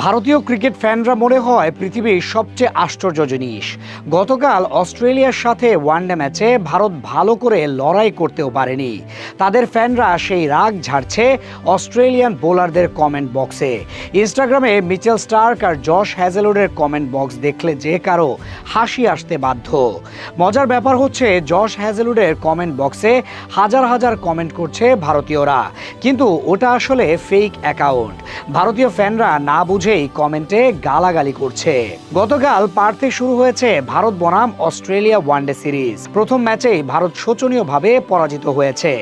ভারতীয় ক্রিকেট ফ্যানরা মনে হয় পৃথিবীর সবচেয়ে আশ্চর্য জিনিস। গতকাল অস্ট্রেলিয়ার সাথে ওয়ানডে ম্যাচে ভারত ভালো করে লড়াই করতেও পারেনি। তাদের ফ্যানরা সেই রাগ ঝাড়ছে অস্ট্রেলিয়ান বোলারদের কমেন্ট বক্সে। ইনস্টাগ্রামে মিচেল স্টার্ক আর জশ হ্যাজেলোডের কমেন্ট বক্স দেখলে যে কারও হাসি আসতে বাধ্য। মজার ব্যাপার হচ্ছে জশ হ্যাজেলুডের কমেন্ট বক্সে হাজার হাজার কমেন্ট করছে ভারতীয়রা। কিন্তু ওটা আসলে ফেক অ্যাকাউন্ট ভারতীয় ফ্যানরা না বুঝেই কমেন্টে গালাগালি করছে। গতকাল পার্থে শুরু হয়েছে ভারত বনাম অস্ট্রেলিয়া ওয়ানডে সিরিজ। প্রথম ম্যাচেই ভারত শোচনীয়ভাবে পরাজিত হয়েছে।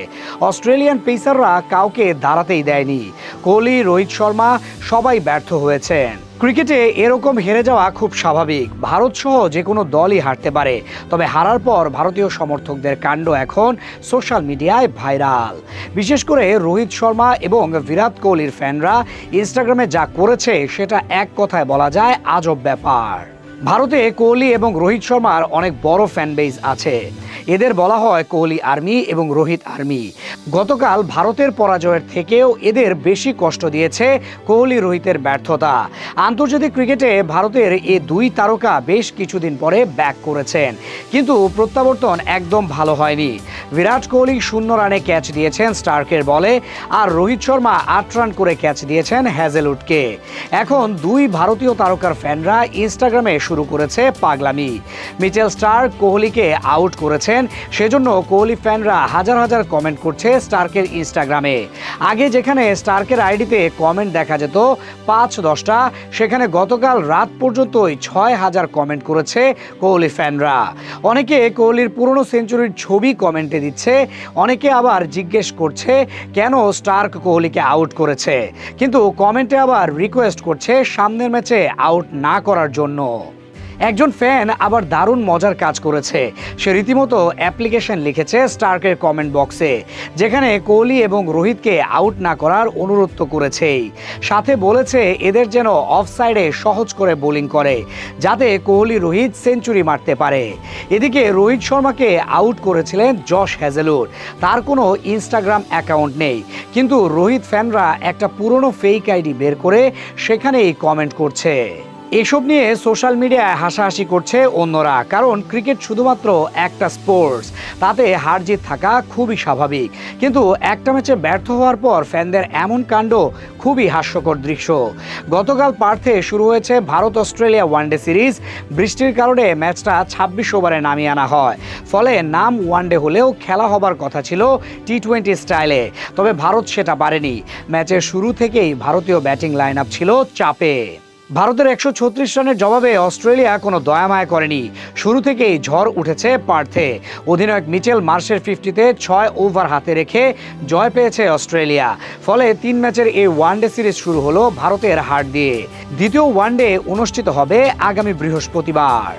অস্ট্রেলিয়ান পেসাররা কাউকে দাঁড়াতেই দেয়নি। কোহলি, রোহিত শর্মা সবাই ব্যর্থ হয়েছেন। ক্রিকেটে এরকম হেরে যাওয়া খুব স্বাভাবিক। ভারত সহ যে কোনো দলই হারতে পারে। তবে হারার পর ভারতীয় সমর্থকদের কাণ্ড এখন সোশ্যাল মিডিয়ায় ভাইরাল। বিশেষ করে রোহিত শর্মা এবং বিরাট কোহলির ফ্যানরা ইনস্টাগ্রামে যা করেছে সেটা এক কথায় বলা যায় আজব ব্যাপার। ভারতে কোহলি এবং রোহিত শর্মার অনেক বড় ফ্যান আছে। এদের বলা হয় কোহলি আর্মি এবং রোহিত আর্মি। গতকাল ভারতের পরাজয়ের থেকেও এদের বেশি কষ্ট দিয়েছে কোহলি রোহিতের ব্যর্থতা। আন্তর্জাতিক ক্রিকেটে ভারতের এ দুই তারকা বেশ কিছুদিন পরে ব্যাক করেছেন। কিন্তু প্রত্যাবর্তন একদম ভালো হয়নি। বিরাট কোহলি শূন্য রানে ক্যাচ দিয়েছেন স্টার্কের বলে, আর রোহিত শর্মা আট রান করে ক্যাচ দিয়েছেন হ্যাজেলউডকে। এখন দুই ভারতীয় তারকার ফ্যানরা ইনস্টাগ্রামে শুরু করেছে পাগলামি। মিচেল স্টার কোহলিকে আউট করেছেন, সেজন্য কোহলি ফ্যানরা হাজার হাজার কমেন্ট করছে স্টার্কের ইনস্টাগ্রামে। আগে যেখানে স্টার্কের আইডিতে কমেন্ট দেখা যেত, পাঁচ দশটা, সেখানে গতকাল রাত পর্যন্তই ছয় হাজার কমেন্ট করেছে কোহলি ফ্যানরা। অনেকে কোহলির পুরনো সেঞ্চুরির ছবি কমেন্টে দিচ্ছে। অনেকে আবার জিজ্ঞেস করছে, কেন স্টার্ক কোহলিকে আউট করেছে? কিন্তু কমেন্টে আবার রিকোয়েস্ট করছে সামনের ম্যাচে আউট না করার জন্য। একজন ফ্যান আবার দারুণ মজার কাজ করেছে। সে রীতিমতো অ্যাপ্লিকেশন লিখেছে স্টার্কের কমেন্ট বক্সে যেখানে কোহলি এবং রোহিতকে আউট না করার অনুরোধ তো করেছেই। সাথে বলেছে এদের যেন অফ সাইডে সহজ করে বোলিং করে, যাতে কোহলি রোহিত সেঞ্চুরি মারতে পারে। এদিকে রোহিত শর্মাকে আউট করেছিলেন জশ হ্যাজেলুড তার কোনো ইনস্টাগ্রাম অ্যাকাউন্ট নেই। কিন্তু রোহিত ফ্যানরা একটা পুরনো ফেক আইডি বের করে সেখানেই কমেন্ট করছে। এসব নিয়ে সোশ্যাল মিডিয়ায় হাসাহাসি করছে অন্যরা, কারণ ক্রিকেট শুধুমাত্র একটা স্পোর্টস তাতে হার জিত থাকা খুবই স্বাভাবিক। কিন্তু একটা ম্যাচে ব্যর্থ হওয়ার পর ফ্যানদের এমন কাণ্ড খুবই হাস্যকর দৃশ্য। গতকাল পার্থে শুরু হয়েছে ভারত অস্ট্রেলিয়া ওয়ানডে সিরিজ বৃষ্টির কারণে ম্যাচটা ছাব্বিশ ওভারে নামিয়ে আনা হয়। ফলে নাম ওয়ানডে হলেও খেলা হবার কথা ছিল টি টোয়েন্টি স্টাইলে তবে ভারত সেটা পারেনি। ম্যাচের শুরু থেকেই ভারতীয় ব্যাটিং লাইন আপ ছিল চাপে। ভারতের একশো ছত্রিশ রানের জবাবে অস্ট্রেলিয়া কোনো দয়ামায় করেনি। শুরু থেকেই ঝড় উঠেছে পার্থে। অধিনায়ক মিচেল মার্শের ফিফটিতে ছয় ওভার হাতে রেখে জয় পেয়েছে অস্ট্রেলিয়া। ফলে তিন ম্যাচের এই ওয়ানডে সিরিজ শুরু হলো ভারতের হার দিয়ে। দ্বিতীয় ওয়ানডে অনুষ্ঠিত হবে আগামী বৃহস্পতিবার।